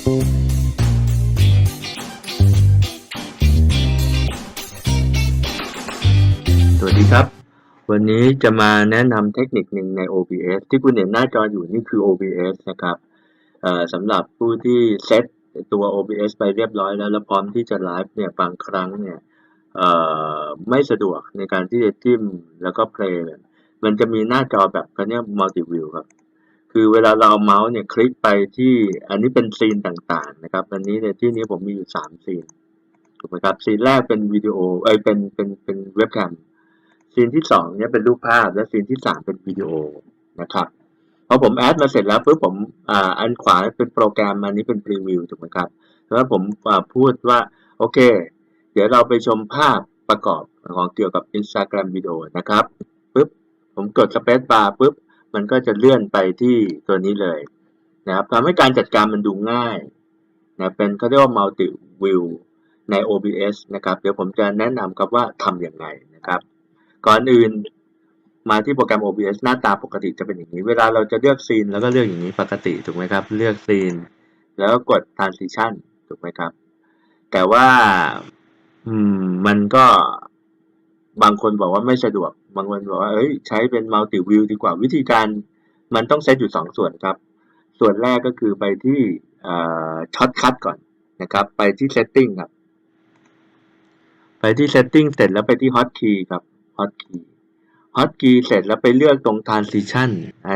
สวัสดีครับ วันนี้จะมาแนะนำเทคนิคหนึ่งใน OBS ที่คุณเห็นหน้าจออยู่นี่คือ OBS นะครับสำหรับผู้ที่เซตตัว OBS ไปเรียบร้อยแล้ว แล้วพร้อมที่จะไลฟ์เนี่ยบางครั้งเนี่ยไม่สะดวกในการที่จะจิ้มแล้วก็เพลย์มันจะมีหน้าจอแบบเขาเรียก multi view ครับ คือเวลาเราเอาเมาส์เนี่ยคลิกไปที่อันนี้เป็นซีนต่างๆนะครับ อันนี้ในที่นี้ผมมีอยู่สามซีนถูกไหมครับซีนแรกเป็นวิดีโอเอ้ยเป็นเป็นเป็นเว็บแคมซีนที่สองเนี่ยเป็นรูปภาพและซีนที่สามเป็นวิดีโอนะครับพอผมแอดมาเสร็จแล้วปุ๊บผมอ่าอันขวาเป็นโปรแกรมอันนี้เป็นพรีวิวถูกไหมครับแล้วผมพูดว่าโอเค เดี๋ยวเราไปชมภาพประกอบของเกี่ยวกับ Instagram วิดีโอนะครับปุ๊บผมกดสเปซบาร์ปุ๊บ มันก็จะเลื่อนไปที่ตัวนี้เลยนะครับทำให้การจัดการมันดูง่ายนะเป็นเขาเรียกว่า multi view ใน OBS นะครับ เดี๋ยวผมจะแนะนำครับว่าทำอย่างไรนะครับ ก่อนอื่นมาที่โปรแกรม OBS หน้าตาปกติจะเป็นอย่างนี้ เวลาเราจะเลือกซีนแล้วก็เลือกอย่างนี้ปกติถูกไหมครับ เลือกซีน แล้วก็กด transition ถูกไหมครับ แต่ว่า อืม มันก็ บางคนบอกว่าไม่สะดวก บางคนบอกว่าเอ้ยใช้เป็น multi view ดีกว่าวิธีการมันต้องเซตอยู่สองส่วนครับ ส่วนแรกก็คือไปที่ช็อตคัทก่อนนะครับ ไปที่ setting ครับ ไปที่ setting เสร็จแล้วไปที่ hotkey ครับ hotkey hotkey เสร็จแล้วไปเลือกตรง transition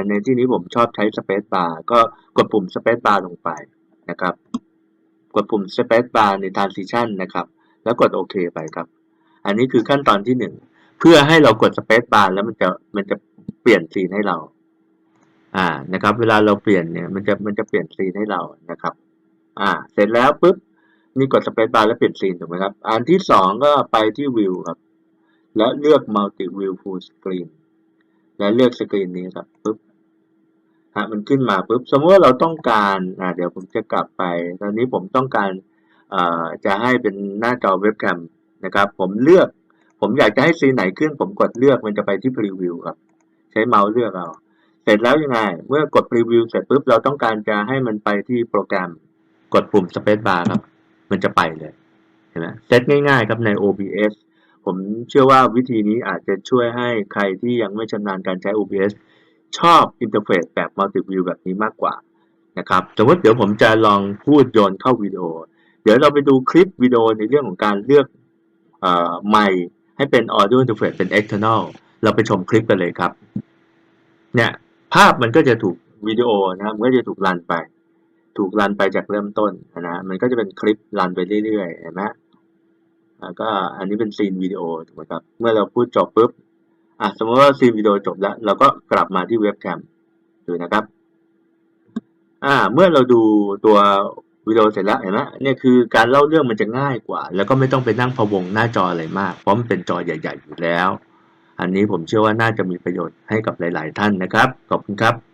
ในที่นี้ผมชอบใช้ space bar ก็กดปุ่ม space bar ลงไปนะครับ กดปุ่ม space bar ใน transition นะครับ แล้วกดโอเคไปครับ อันนี้คือขั้นตอนที่หนึ่งเพื่อให้เรากด space bar แล้วมันจะมันจะเปลี่ยนซีนให้เรา อ่านะครับ เวลาเราเปลี่ยนเนี่ยมันจะมันจะเปลี่ยนซีนให้เรานะครับ อ่า เสร็จแล้วปุ๊บนี่กด space bar แล้วเปลี่ยนซีนถูกไหมครับ อันที่สองก็ไปที่ view ครับ แล้วเลือก multi view full screen แล้วเลือกสกรีนนี้ครับปุ๊บฮะมันขึ้นมาปุ๊บสมมติว่าเราต้องการอ่าเดี๋ยวผมจะกลับไป ตอนนี้ผมต้องการอ่าจะให้เป็นหน้าจอเว็บแคม นะครับ ผมเลือก ผมอยากจะให้ซีนไหนขึ้น ผมกดเลือกมันจะไปที่ preview ครับ ใช้เมาส์เลือกเอาเสร็จแล้วยังไง เมื่อกด preview เสร็จปุ๊บเราต้องการจะให้มันไปที่โปรแกรมกดปุ่ม space bar ครับ มันจะไปเลยเห็นไหมเซตง่ายๆครับใน OBS ผมเชื่อว่าวิธีนี้อาจจะช่วยให้ใครที่ยังไม่ชำนาญการใช้ OBS ชอบอินเทอร์เฟซแบบ Multi View แบบนี้มากกว่านะครับสมมติเดี๋ยวผมจะลองพูดโยนเข้าวิดีโอ เดี๋ยวเราไปดูคลิปวิดีโอในเรื่องของการเลือก ไมค์ให้เป็น Audio Interface เป็น External เราไปชมคลิปกันเลยครับ เนี่ย ภาพมันก็จะถูกวิดีโอนะมันก็จะถูกรันไป ถูกรันไปจากเริ่มต้นนะมันก็จะเป็นคลิปรันไปเรื่อยๆเห็นไหมแล้วก็อันนี้เป็นซีนวิดีโอถูกไหมครับ เมื่อเราพูดจบปุ๊บอะสมมติว่าซีนวิดีโอจบแล้ว เราก็กลับมาที่เว็บแคมดูนะครับ อ่า เมื่อเราดูตัว วิดีโอเสร็จแล้วเห็นไหมเนี่ยคือการเล่าเรื่องมันจะง่ายกว่า แล้วก็ไม่ต้องไปนั่งพะวงหน้าจออะไรมาก เพราะมันเป็นจอใหญ่ ๆ อยู่แล้ว อันนี้ผมเชื่อว่าน่าจะมีประโยชน์ให้กับหลาย ๆ ท่านนะครับ ขอบคุณครับ